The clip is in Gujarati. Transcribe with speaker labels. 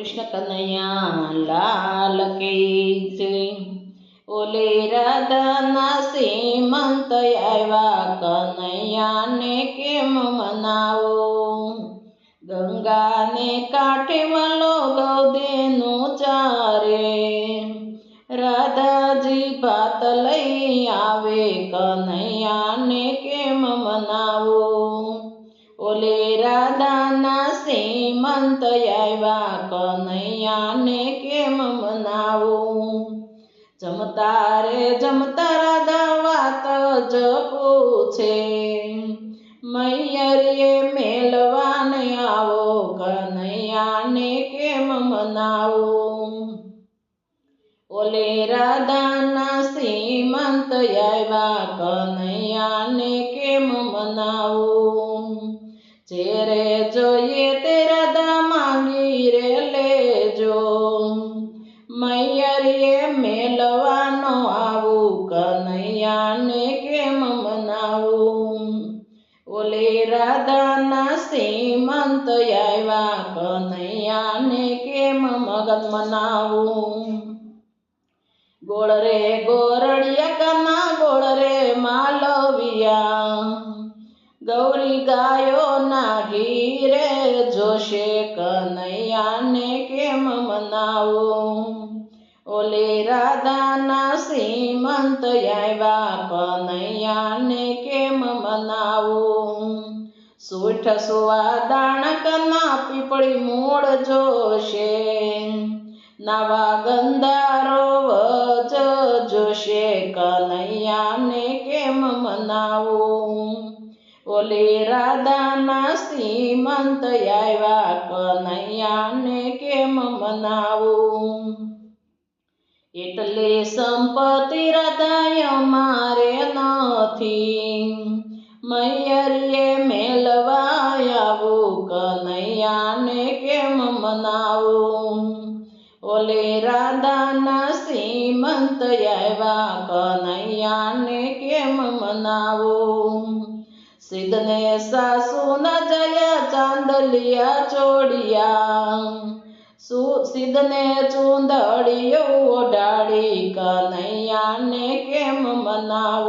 Speaker 1: કૃષ્ણ કનૈયા લાલ કે છે ઓલે રાધાના શ્રીમંત આવ્યા કનૈયાને કેમ મનાવો? ગંગાને કાંઠે વાલો ગૌદેનું ચારે. રાધાજી ભાત લઈ આવે કનૈયાને કેમ મનાવો? શ્રીમંત આવ્યા કનૈયાને કેમ મનાવું? જમતા રે, જમતા રાધા વાત જ પૂછે. મૈયરીએ મેલવાને આવો કનૈયાને કેમ મનાવું? ઓલે રાધાના શ્રીમંત આવ્યા કનૈયાને કેમ મનાવું? જેરે ઓલે રાધાના શ્રીમંત આવ્યા કનૈયાને કેમ મગન મનાવું? ગોળ રે, ગોરડિયા કના ગોળ રે માલવિયા. ગૌરી ગાયો ના ઘીરે જોશે કનૈયાને કેમ મનાવું? ઓલે રાધાના શ્રીમંત આવ્યા, કનૈયાને કેમ મનાવું? સુઠ સુવા દાણકના પીપળી મૂળ જોશે. નવા ગંધારો વજ જોશે, કનૈયાને કેમ મનાવું? ઓલે રાધાના શ્રીમંત આવ્યા, કનૈયાને કેમ મનાવું? એટલે સંપત્તિ હૃદય મારે નથી. મૈયરીએ મેલવાયાવું કનૈયાને કેમ મનાવું? ઓલે રાધાના શ્રીમંત આવ્યા કનૈયાને કેમ મનાવું? સિદ્ધને સાસુના જયા ચાંદલિયા ચોડિયા. સિદ્ધને ચૂંદડીઓ કનૈયાને કેમ મનાવું?